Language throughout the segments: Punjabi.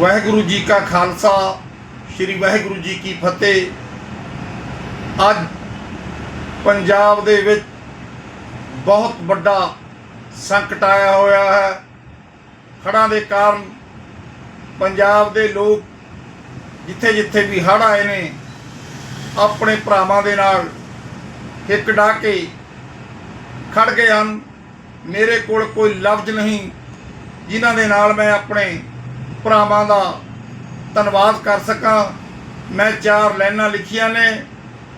ਵਾਹਿਗੁਰੂ ਜੀ ਕਾ ਖਾਲਸਾ, ਸ੍ਰੀ ਵਾਹਿਗੁਰੂ ਜੀ ਕੀ ਫਤਿਹ। ਅੱਜ ਪੰਜਾਬ ਦੇ ਵਿੱਚ ਬਹੁਤ ਵੱਡਾ ਸੰਕਟ ਆਇਆ ਹੋਇਆ ਹੈ। ਹੜ੍ਹਾਂ ਦੇ ਕਾਰਨ ਪੰਜਾਬ ਦੇ ਲੋਕ ਜਿੱਥੇ ਜਿੱਥੇ ਵੀ ਹੜ੍ਹ ਆਏ ਨੇ, ਆਪਣੇ ਭਰਾਵਾਂ ਦੇ ਨਾਲ ਹਿੱਕ ਡਾ ਕੇ ਖੜ ਗਏ ਹਨ। ਮੇਰੇ ਕੋਲ ਕੋਈ ਲਫ਼ਜ਼ ਨਹੀਂ, ਜਿਨ੍ਹਾਂ ਦੇ ਨਾਲ ਮੈਂ ਆਪਣੇ ਭਰਾਵਾਂ ਦਾ ਧੰਨਵਾਦ ਕਰ ਸਕਾਂ। ਮੈਂ ਚਾਰ ਲਾਈਨਾਂ ਲਿਖੀਆਂ ਨੇ।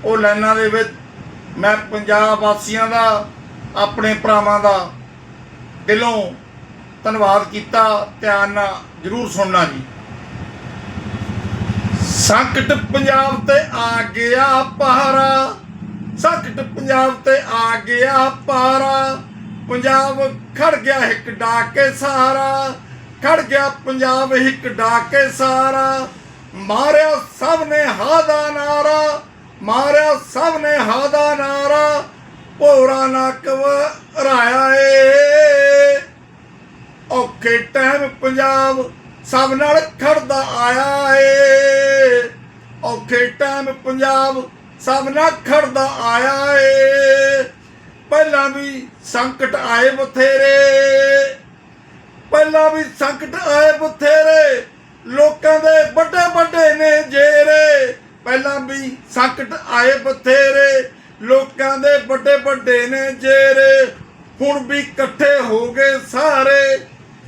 ਉਹ ਲਾਈਨਾਂ ਦੇ ਵਿੱਚ ਮੈਂ ਪੰਜਾਬ ਵਾਸੀਆਂ ਦਾ, ਆਪਣੇ ਭਰਾਵਾਂ ਦਾ ਦਿਲੋਂ ਧੰਨਵਾਦ ਕੀਤਾ। ਧਿਆਨ ਨਾਲ ਜ਼ਰੂਰ ਸੁਣਨਾ ਜੀ। ਸੰਕਟ ਪੰਜਾਬ ਤੇ ਆ ਗਿਆ ਪਹਾਰਾ ਸੰਕਟ ਪੰਜਾਬ ਤੇ ਆ ਗਿਆ ਪਹਾਰਾ ਪੰਜਾਬ ਖੜ ਗਿਆ ਇੱਕ ਡਾਕੇ ਸਾਰਾ। ਖੜ ਗਿਆ ਪੰਜਾਬ ਇੱਕ ਡਾਕੇ ਸਾਰਾ, ਮਾਰਿਆ ਸਭ ਨੇ ਹਾ ਦਾ ਨਾਰਾ, ਮਾਰਿਆ ਸਭ ਨੇ ਹਾ ਦਾ ਨਾਰਾ, ਭੋਰਾ ਨਕਵ ਰਾਇਆ ਏ। ਔਖੇ ਟਾਈਮ ਪੰਜਾਬ ਸਭ ਨਾਲ ਖੜਦਾ ਆਇਆ ਏ। ਔਖੇ ਟਾਈਮ ਪੰਜਾਬ ਸਭ ਨਾਲ ਖੜਦਾ ਆਇਆ ਏ। ਪਹਿਲਾਂ ਵੀ ਸੰਕਟ ਆਏ ਬਥੇਰੇ। ਪਹਿਲਾਂ ਵੀ ਸੰਕਟ ਆਏ ਬਥੇਰੇ। ਲੋਕਾਂ ਦੇ ਵੱਡੇ ਵੱਡੇ ਨੇ ਜੇਰੇ। ਪਹਿਲਾਂ ਵੀ ਸੰਕਟ ਆਏ ਬਥੇਰੇ। ਲੋਕਾਂ ਦੇ ਵੱਡੇ ਵੱਡੇ ਨੇ ਜੇਰੇ। ਹੁਣ ਵੀ ਇਕੱਠੇ ਹੋ ਗਏ ਸਾਰੇ।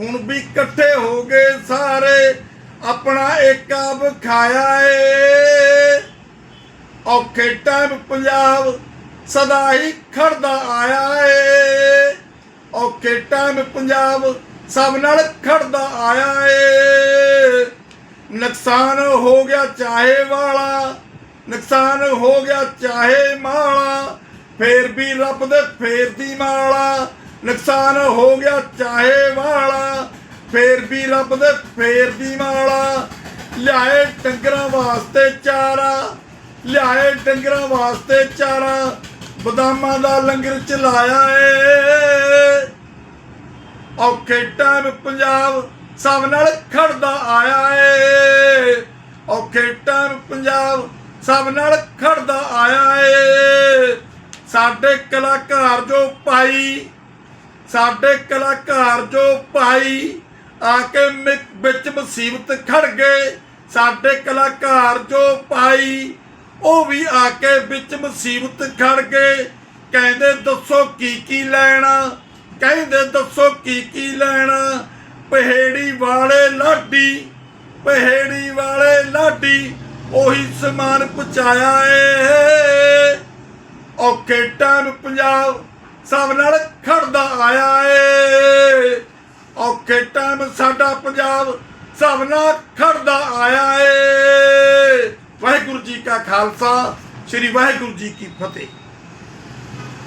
ਹੁਣ ਵੀ ਇਕੱਠੇ ਹੋ ਗਏ ਸਾਰੇ। ਆਪਣਾ ਏਕਾ ਵਿਖਾਇਆ ਏ। ਔਖੇ ਟਾਈਮ ਪੰਜਾਬ ਸਦਾ ਹੀ ਖੜਦਾ ਆਇਆ ਏ। ਔਖੇ ਟਾਈਮ ਪੰਜਾਬ ਸਭ ਨਾਲ ਖੜਦਾ ਆਇਆ ਏ। ਨੁਕਸਾਨ ਹੋ ਗਿਆ ਚਾਹੇ ਵਾਲਾ, ਨੁਕਸਾਨ ਹੋ ਗਿਆ ਚਾਹੇ ਮਾਲਾ, ਫੇਰ ਵੀ ਰੱਬ ਦੇ ਫੇਰ ਦੀ ਮਾਲਾ। ਨੁਕਸਾਨ ਹੋ ਗਿਆ ਚਾਹੇ ਵਾਲਾ, ਫੇਰ ਵੀ ਰੱਬ ਦੇ ਫੇਰ ਦੀ ਮਾਲਾ। ਲਿਆਏ ਡੰਗਰਾਂ ਵਾਸਤੇ ਚਾਰਾ, ਲਿਆਏ ਡੰਗਰਾਂ ਵਾਸਤੇ ਚਾਰਾ, ਬਦਾਮਾਂ ਦਾ ਲੰਗਰ ਚਲਾਇਆ ਏ। ਔਖੇ ਟਾਈਮ ਪੰਜਾਬ ਸਭ ਨਾਲ ਖੜਦਾ ਆਇਆ ਏ। ਔਖੇ ਟਾਈਮ ਪੰਜਾਬ ਸਭ ਨਾਲ ਖੜਦਾ ਆਇਆ ਏ। ਸਾਡੇ ਕਲਾਕਾਰ ਜੋ ਭਾਈ, ਸਾਡੇ ਕਲਾਕਾਰ ਜੋ ਭਾਈ ਆ ਕੇ ਵਿੱਚ ਮੁਸੀਬਤ ਖੜ ਗਏ। ਸਾਡੇ ਕਲਾਕਾਰ ਜੋ ਭਾਈ, ਉਹ ਵੀ ਆ ਕੇ ਵਿੱਚ ਮੁਸੀਬਤ ਖੜ ਗਏ। ਕਹਿੰਦੇ ਦੱਸੋ ਕੀ ਕੀ ਲੈਣਾ? ਕਹਿੰਦੇ ਦੱਸੋ ਕੀ ਕੀ ਲੈਣਾ? ਪਹੇੜੀ ਵਾਲੇ ਲਾਡੀ, ਪਹੇੜੀ ਵਾਲੇ ਲਾਡੀ, ਉਹੀ ਸਮਾਨ ਪਹੁੰਚਾਇਆ ਏ। ਔਖੇ ਟਾਈਮ ਪੰਜਾਬ ਸਭ ਨਾਲ ਖੜਦਾ ਆਇਆ ਏ। ਔਖੇ ਟਾਈਮ ਸਾਡਾ ਪੰਜਾਬ ਸਭ ਨਾਲ ਖੜਦਾ ਆਇਆ ਏ। ਵਾਹਿਗੁਰੂ ਜੀ ਕਾ ਖਾਲਸਾ, ਸ੍ਰੀ ਵਾਹਿਗੁਰੂ ਜੀ ਕੀ ਫਤਿਹ।